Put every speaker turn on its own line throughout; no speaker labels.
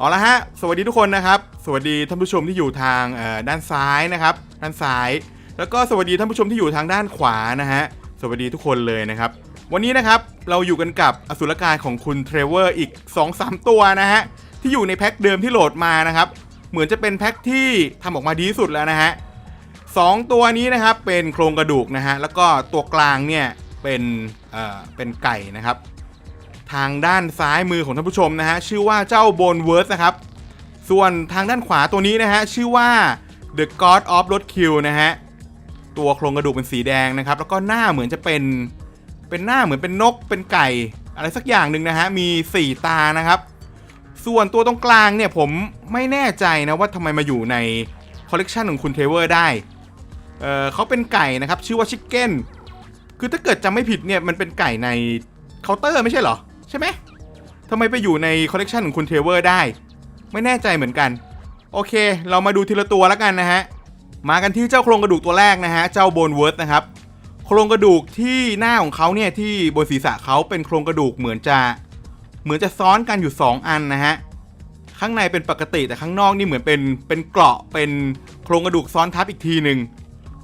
เอาละฮะ สวัสดีทุกคนนะครับ สวัสดีท่านผู้ชมที่อยู่ทางด้านซ้ายนะครับ ด้านซ้าย แล้วก็สวัสดีท่านผู้ชมที่อยู่ทางด้านขวานะฮะ สวัสดีทุกคนเลยนะครับ วันนี้นะครับเราอยู่กันกับอสุรกายของคุณเทรเวอร์อีก 2-3 ตัวนะฮะ ที่อยู่ในแพ็คเดิมที่โหลดมานะครับ เหมือนจะเป็นแพ็คที่ทำออกมาดีสุดแล้วนะฮะสองตัวนี้นะครับเป็นโครงกระดูกนะฮะ แล้วก็ตัวกลางเนี่ยเป็นเอ่อเป็นไก่นะครับ ทางด้านซ้ายมือของท่านผู้ชมนะฮะชื่อว่าเจ้าโบนเวิร์สนะครับ ส่วนทางด้านขวาตัวนี้นะฮะชื่อว่า The God of Roadkill นะฮะตัวโครงกระดูกเป็นสีแดงนะครับ แล้วก็หน้าเหมือนจะเป็นเป็นหน้าเหมือนเป็นนกเป็นไก่ อะไรสักอย่างหนึ่งนะฮะมี4ตานะครับ ส่วนตัวตรงกลางเนี่ยผมไม่แน่ใจนะว่าทำไมมาอยู่ในคอลเลกชันของคุณเทเวอร์ได้เออเขาเป็นไก่นะครับชื่อว่าชิคเก้นคือถ้าเกิดจำไม่ผิดเนี่ยมันเป็นไก่ในเคาน์เตอร์ไม่ใช่เหรอ ใช่ไหมทำไมไปอยู่ในคอลเลกชันของคุณเทเวอร์ได้ ไม่แน่ใจเหมือนกัน โอเค เรามาดูทีละตัวแล้วกันนะฮะ มากันที่เจ้าโครงกระดูกตัวแรกนะฮะ เจ้าโบนเวิร์สนะครับ โครงกระดูกที่หน้าของเขาเนี่ยที่บนศีรษะเขาเป็นโครงกระดูกเหมือนจะ เหมือนจะซ้อนกันอยู่ 2 อันนะฮะ ข้างในเป็นปกติแต่ข้างนอกนี่เหมือนเป็นเป็นเกราะเป็นโครงกระดูกซ้อนทับอีกทีหนึ่ง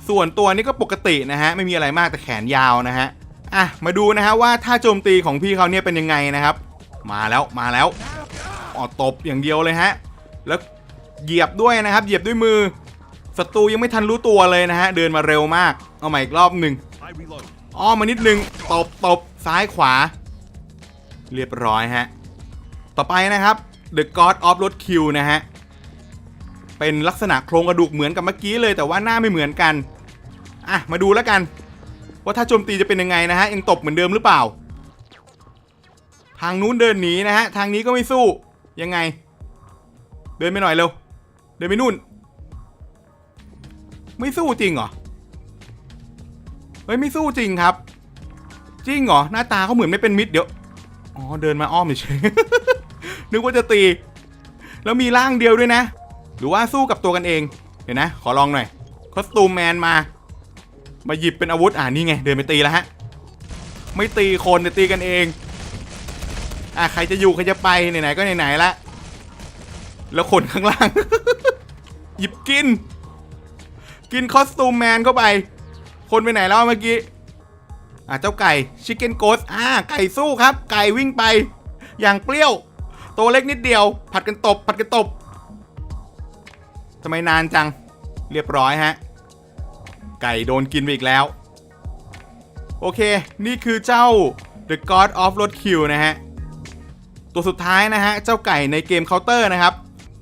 ส่วนตัวนี้ก็ปกตินะฮะไม่มีอะไรมากแต่แขนยาวนะฮะ อะมาดูนะฮะว่าท่าโจมตีของพี่เขาเนี่ยเป็นยังไงนะครับ มาแล้วมาแล้วอ๋อตบอย่างเดียวเลยฮะแล้วเหยียบด้วยนะครับ เหยียบด้วยมือศัตรูยังไม่ทันรู้ตัวเลยนะฮะเดินมาเร็วมาก เอาใหม่อีกรอบหนึ่งอ้อมานิดนึงตบตบซ้ายขวา เรียบร้อยฮะต่อไปนะครับ The God of Roadkill นะฮะเป็นลักษณะโครงกระดูกเหมือนกับเมื่อกี้เลยแต่ว่าหน้าไม่เหมือนกันอะมาดูแล้วกัน ว่าถ้าโจมตีจะเป็นยังไงนะฮะยังตบเหมือนเดิมหรือเปล่า ทางนู้นเดินหนีนะฮะทางนี้ก็ไม่สู้ยังไง เดินไปหน่อยเร็วเดินไปนู่น ไม่สู้จริงเหรอเฮ้ยไม่สู้จริงครับ จริงเหรอหน้าตาเขาเหมือนไม่เป็นมิตรเดี๋ยวอ๋อเดินมาอ้อมเฉยนึกว่าจะตี แล้วมีร่างเดียวด้วยนะ หรือว่าสู้กับตัวกันเอง เดี๋ยวนะ ขอลองหน่อยคอสตูมแมนมา มาหยิบเป็นอาวุธ อ่านี่ไง เดินไปตีแล้วฮะ ไม่ตีคนแต่ตีกันเอง อะใครจะอยู่ใครจะไปไหนๆก็ไหนๆละ แล้วคนข้างล่าง หยิบกิน กินคอสตูมแมนเข้าไป คนไปไหนแล้วเมื่อกี้ อะเจ้าไก่ชิคเก้นโกสอ่าไก่สู้ครับ ไก่วิ่งไป อย่างเปรี้ยว ตัวเล็กนิดเดียว ผัดกันตบ ผัดกันตบทำไมนานจัง เรียบร้อยฮะ ไก่โดนกินไปอีกแล้ว โอเค นี่คือเจ้า The God of Roadkill นะฮะ ตัวสุดท้ายนะฮะ เจ้าไก่ในเกมเคาน์เตอร์นะครับ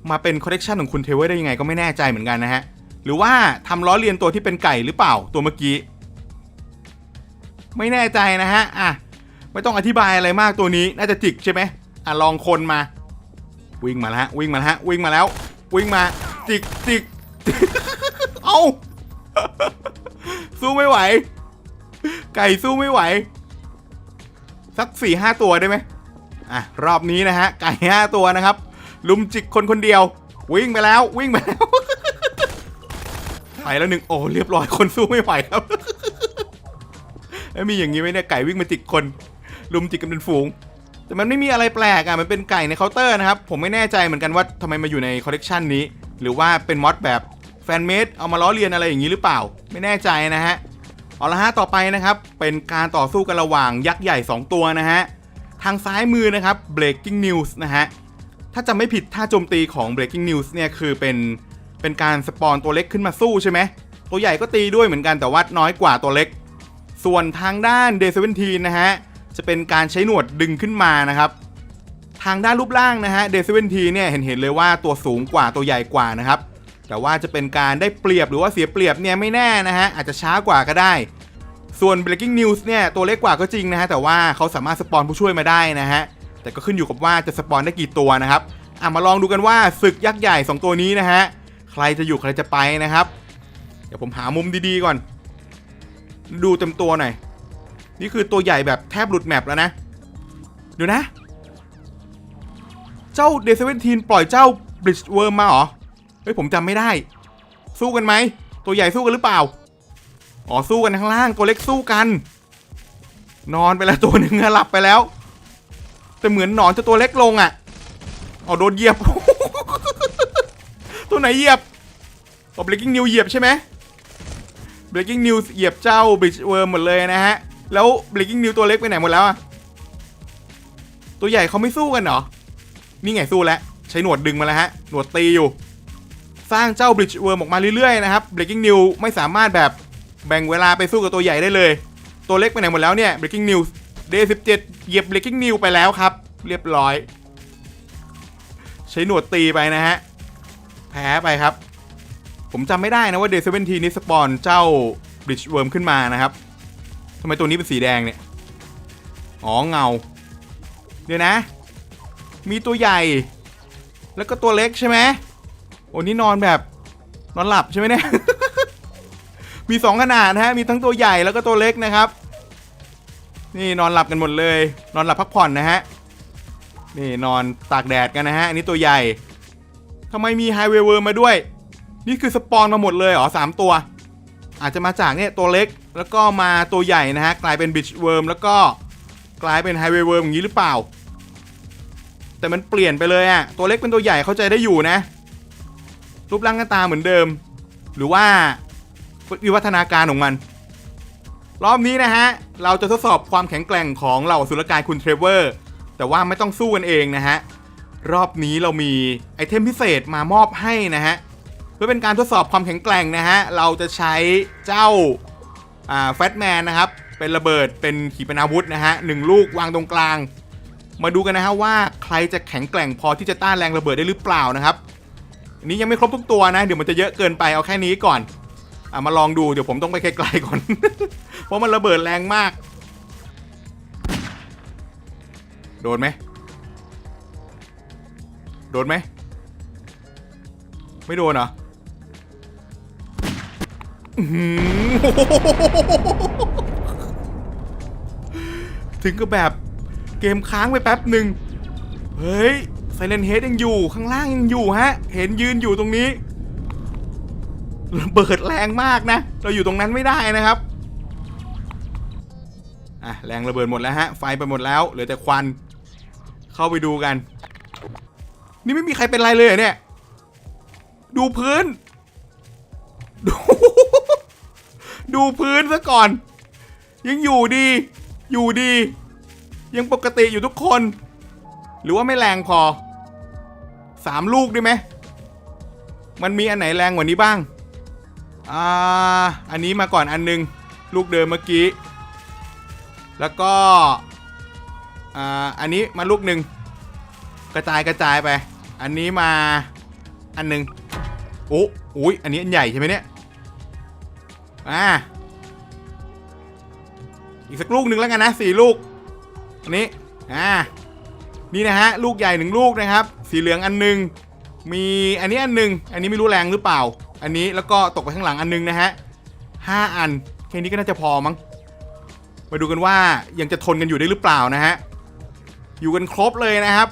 มาเป็นคอลเลกชันของคุณเทเวอร์ได้ยังไงก็ไม่แน่ใจเหมือนกันนะฮะ หรือว่าทำล้อเลียนตัวที่เป็นไก่หรือเปล่าตัวเมื่อกี้ ไม่แน่ใจนะฮะ อะ ไม่ต้องอธิบายอะไรมากตัวนี้น่าจะจิกใช่ไหมอะลองคนมา วิ่งมาแล้วฮะวิ่งมาแล้วฮะวิ่งมาแล้ว วิ่งมาจิกจิกเอา สู้ไม่ไหว ไก่สู้ไม่ไหว สักสี่ห้าตัวได้ไหมอะรอบนี้นะฮะ ไก่ห้าตัวนะครับ ลุมจิกคนคนเดียว วิ่งไปแล้ว วิ่งไปแล้วไปแล้วหนึ่งโอ้เรียบร้อยคนสู้ไม่ไหวครับแล้วมีอย่างนี้ไหมเนี่ยไก่วิ่งมาจิกคน ลุมจิกกันเป็นฝูง แต่มันไม่มีอะไรแปลกอะมันเป็นไก่ในเคาน์เตอร์นะครับ ผมไม่แน่ใจเหมือนกันว่าทำไมมาอยู่ในคอลเลกชันนี้ หรือว่าเป็นมอดแบบ แฟนเมดเอามาล้อเลียนอะไรอย่างนี้หรือเปล่า ไม่แน่ใจนะฮะเอาละฮะต่อไปนะครับ เป็นการต่อสู้กันระหว่างยักษ์ใหญ่ 2 ตัวนะฮะ ทางซ้ายมือนะครับ breaking news นะฮะ ถ้าจำไม่ผิดท่าโจมตีของ breaking news เนี่ยคือเป็นเป็นการสปอนตัวเล็กขึ้นมาสู้ใช่ไหม ตัวใหญ่ก็ตีด้วยเหมือนกันแต่ว่าน้อยกว่าตัวเล็ก ส่วนทางด้าน Day 17นะฮะ จะเป็นการใช้หนวดดึงขึ้นมานะครับ ทางด้านรูปร่างนะฮะ Day 17เนี่ยเห็นเห็นเลยว่าตัวสูงกว่าตัวใหญ่กว่านะครับ แต่ว่าจะเป็นการได้เปรียบหรือว่าเสียเปรียบเนี่ยไม่แน่นะฮะอาจจะช้ากว่าก็ได้ ส่วน Breaking News เนี่ยตัวเล็กกว่าก็จริงนะฮะแต่ว่าเขาสามารถสปอนผู้ช่วยมาได้นะฮะแต่ก็ขึ้นอยู่กับว่าจะสปอนได้กี่ตัวนะครับอะมาลองดูกันว่าศึกยักษ์ใหญ่ 2 ตัวนี้นะฮะใครจะอยู่ใครจะไปนะครับ เดี๋ยวผมหามุมดีๆก่อน ดูเต็มตัวหน่อยนี่คือตัวใหญ่แบบแทบหลุดแมปแล้วนะเดี๋ยวนะ เจ้าเดซเวนทีนปล่อยเจ้าบริดจ์เวิร์มมาเหรอ เฮ้ยผมจำไม่ได้ สู้กันไหม ตัวใหญ่สู้กันหรือเปล่า อ๋อสู้กันข้างล่าง ตัวเล็กสู้กัน นอนไปแล้วตัวหนึ่งหลับไปแล้ว แต่เหมือนหนอนจะตัวเล็กลงอะเอโดนเหยียบ ตัวไหนเหยียบเอา breaking new เหยียบใช่ไหม breaking news เหยียบเจ้า bridge worm หมดเลยนะฮะ แล้ว breaking new ตัวเล็กไปไหนหมดแล้วอะ ตัวใหญ่เขาไม่สู้กันเหรอ นี่ไงสู้แล้ว ใช้หนวดดึงมาแล้วฮะ หนวดตีอยู่ สร้างเจ้า bridge worm ออกมาเรื่อยๆนะครับ Breaking New ไม่สามารถแบบแบ่งเวลาไปสู้กับตัวใหญ่ได้เลย ตัวเล็กไปไหนหมดแล้วเนี่ย breaking news day 17 เหยียบ breaking news ไปแล้วครับ เรียบร้อย ใช้หนวดตีไปนะฮะ แพ้ไปครับ ผมจำไม่ได้นะว่า day 17นี้สปอนเจ้า bridge worm ขึ้นมานะครับทำไมตัวนี้เป็นสีแดงเนี่ย อ๋อเงา เดี๋ยวนะ มีตัวใหญ่ แล้วก็ตัวเล็กใช่ไหม โอ้นี่นอนแบบ นอนหลับใช่ไหมเนี่ย มีสองขนาดนะฮะ มีทั้งตัวใหญ่แล้วก็ตัวเล็กนะครับ นี่นอนหลับกันหมดเลย นอนหลับพักผ่อนนะฮะ นี่นอนตากแดดกันนะฮะ อันนี้ตัวใหญ่ทำไมมีไฮเวเวอร์มาด้วย นี่คือสปอนมาหมดเลยเหรอสามตัว อาจจะมาจากเนี่ยตัวเล็กแล้วก็มาตัวใหญ่นะฮะ กลายเป็นบิชเวิร์มแล้วก็กลายเป็นไฮเวเวอร์มอย่างนี้หรือเปล่า แต่มันเปลี่ยนไปเลยอะตัวเล็กเป็นตัวใหญ่เข้าใจได้อยู่นะ รูปร่างหน้าตาเหมือนเดิม หรือว่าวิวัฒนาการของมัน รอบนี้นะฮะ เราจะทดสอบความแข็งแกร่งของเหล่าสุรกายคุณเทรเวอร์ แต่ว่าไม่ต้องสู้กันเองนะฮะ รอบนี้เรามีไอเทมพิเศษมามอบให้นะฮะ เพื่อเป็นการทดสอบความแข็งแกร่งนะฮะ เราจะใช้เจ้าอ่าแฟตแมนนะครับ เป็นระเบิดเป็นขีปนาวุธนะฮะหนึ่งลูกวางตรงกลาง มาดูกันนะฮะว่าใครจะแข็งแกร่งพอที่จะต้านแรงระเบิดได้หรือเปล่านะครับ อันนี้ยังไม่ครบทุกตัวนะ เดี๋ยวมันจะเยอะเกินไปเอาแค่นี้ก่อนอะมาลองดูเดี๋ยวผมต้องไปไกลๆก่อน เพราะมันระเบิดแรงมาก โดนไหมโดนไหมไม่โดนเหรออื้อหือถึงก็แบบเกมค้างไปแป๊บหนึ่งเฮ้ย ไซเลนเฮดยังอยู่ข้างล่างยังอยู่ฮะ เห็นยืนอยู่ตรงนี้ระเบิดแรงมากนะ เราอยู่ตรงนั้นไม่ได้นะครับอะแรงระเบิดหมดแล้วฮะ ไฟไปหมดแล้วเหลือแต่ควัน เข้าไปดูกัน นี่ไม่มีใครเป็นไรเลยเนี่ย ดูพื้น ดู ดูพื้นซะก่อน ยังอยู่ดี อยู่ดี ยังปกติอยู่ทุกคน หรือว่าไม่แรงพอสามลูกได้ไหม มันมีอันไหนแรงกว่านี้บ้าง อ่า อันนี้มาก่อนอันหนึง ลูกเดิมเมื่อกี้ แล้วก็ อ่า อันนี้มาลูกหนึ่ง กระจายกระจายไป อันนี้มาอันหนึ่งโอ้อุ้ยอันนี้อันใหญ่ใช่ไหมเนี่ย อ่า อีกสักลูกหนึ่งแล้วกันนะสี่ลูก อันนี้ อ่า นี่นะฮะลูกใหญ่หนึ่งลูกนะครับ สีเหลืองอันหนึ่งมีอันนี้อันหนึ่งอันนี้ไม่รู้แรงหรือเปล่า อันนี้แล้วก็ตกไปข้างหลังอันหนึงนะฮะห้าอันแค่นี้ก็น่าจะพอมั้งมาดูกันว่ายังจะทนกันอยู่ได้หรือเปล่านะฮะอยู่กันครบเลยนะครับ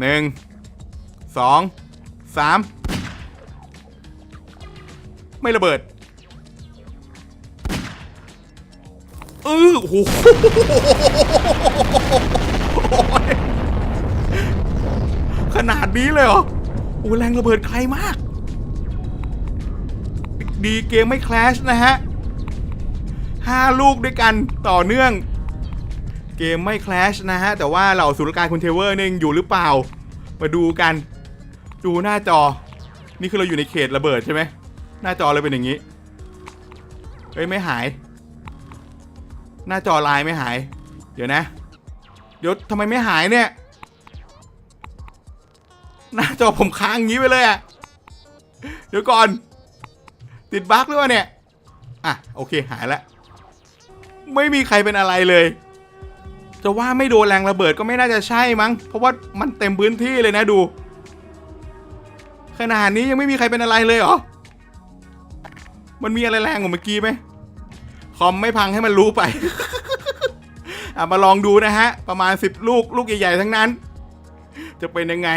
หนึ่งสองสามไม่ระเบิดเออโอ้โห ขนาดนี้เลยเหรอ โอ้แรงระเบิดไกลมาก ดีเกมไม่แคลชนะฮะห้าลูกด้วยกันต่อเนื่อง เกมไม่แคลชนะฮะ แต่ว่าเหล่าสุรการคุณเทเวอร์นี่ยยังอยู่หรือเปล่า มาดูกัน ดูหน้าจอ นี่คือเราอยู่ในเขตระเบิดใช่ไหม หน้าจอเลยเป็นอย่างนี้ เฮ้ย ไม่หาย หน้าจอลายไม่หาย เดี๋ยวนะ เดี๋ยวทำไมไม่หายเนี่ย หน้าจอผมค้างอย่างนี้ไปเลยอะเดี๋ยวก่อน ติดบั๊กหรือเปล่าเนี่ย อะ โอเคหายแล้วไม่มีใครเป็นอะไรเลย จะว่าไม่โดนแรงระเบิดก็ไม่น่าจะใช่มั้ง เพราะว่ามันเต็มพื้นที่เลยนะดู ขนาดนี้ยังไม่มีใครเป็นอะไรเลยเหรอ มันมีอะไรแรงกว่าเมื่อกี้ไหมคอมไม่พังให้มันรู้ไปอะมาลองดูนะฮะ ประมาณ 10 ลูกลูกใหญ่ ๆ ทั้งนั้น จะเป็นยังไง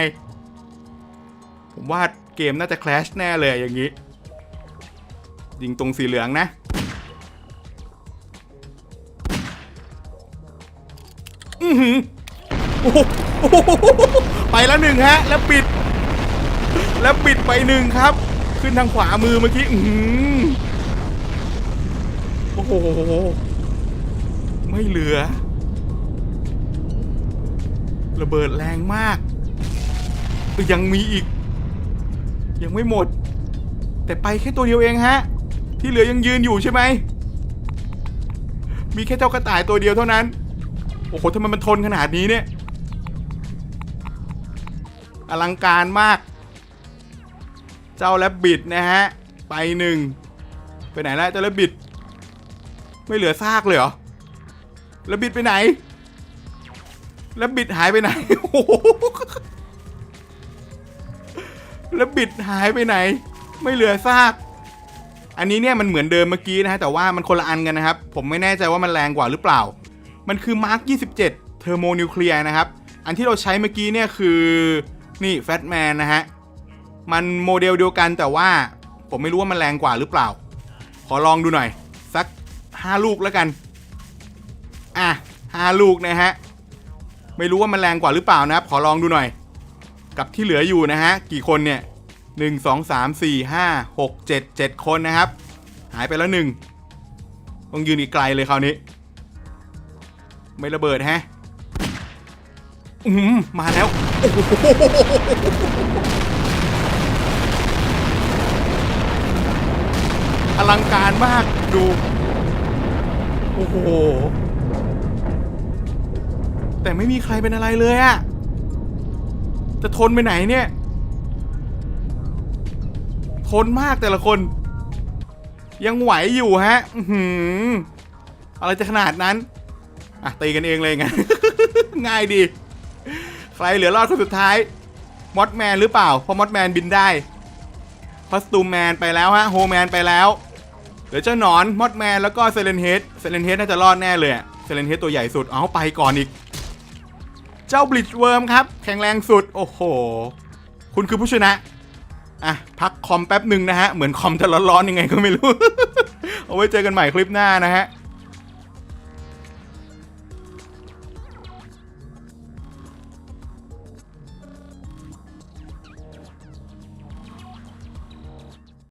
ผมว่าเกมน่าจะแคลชแน่เลยอย่างนี้ ยิงตรงสีเหลืองนะ อือหือโอ้โหไปแล้วหนึ่งฮะ แล้วปิด แล้วปิดไปหนึ่งครับ ขึ้นทางขวามือเมื่อกี้ อือโอ้โห ไม่เหลือ ระเบิดแรงมาก ยังมีอีก ยังไม่หมด แต่ไปแค่ตัวเดียวเองฮะ ที่เหลือยังยืนอยู่ใช่ไหม มีแค่เจ้ากระต่ายตัวเดียวเท่านั้น โอ้โหทำไมมันทนขนาดนี้เนี่ย อลังการมาก เจ้าแลบบิดนะฮะ ไปหนึ่ง ไปไหนแล้วเจ้าแลบบิด ไม่เหลือซากเลยเหรอแลบบิดไปไหนแลบบิดหายไปไหนโอ้ แลบบิดหายไปไหน ไม่เหลือซาก อันนี้เนี่ยมันเหมือนเดิมเมื่อกี้นะฮะแต่ว่ามันคนละอันกันนะครับ ผมไม่แน่ใจว่ามันแรงกว่าหรือเปล่า มันคือ Mark 27 เทอร์โมนิวเคลียร์นะครับ อันที่เราใช้เมื่อกี้เนี่ยคือนี่แฟตแมนนะฮะ มันโมเดลเดียวกันแต่ว่าผมไม่รู้ว่ามันแรงกว่าหรือเปล่า ขอลองดูหน่อย สัก 5 ลูกแล้วกัน อะ5ลูกนะฮะ ไม่รู้ว่ามันแรงกว่าหรือเปล่านะครับ ขอลองดูหน่อย กับที่เหลืออยู่นะฮะ กี่คนเนี่ยหนึ่งสองสามสี่ห้าหกเจ็ดเจ็ดคนนะครับ หายไปแล้วหนึ่งต้องยืนอีกไกลเลยคราวนี้ ไม่ระเบิดแฮะอืมมาแล้ว อลังการมากดู โอ้โห แต่ไม่มีใครเป็นอะไรเลยอะ จะทนไปไหนเนี่ย ทนมากแต่ละคน ยังไหวอยู่ฮะอือหืออะไรจะขนาดนั้น อะตีกันเองเลยไงง่ายดี ใครเหลือรอดคนสุดท้ายมอดแมนหรือเปล่า เพราะมอดแมนบินได้คอสตูมแมนไปแล้วฮะโฮแมนไปแล้วเหลือเจ้าหนอนมอดแมนแล้วก็เซเลนเฮดเซเลนเฮดน่าจะรอดแน่เลยเซเลนเฮดตัวใหญ่สุดเอาไปก่อนอีก เจ้าบลิชเวิร์มครับ แข็งแรงสุด โอ้โห คุณคือผู้ชนะ อะ พักคอมแป๊บหนึ่งนะฮะ เหมือนคอมจะร้อนๆยังไงก็ไม่รู้ เอาไว้เจอกันใหม่คลิปหน้านะฮะ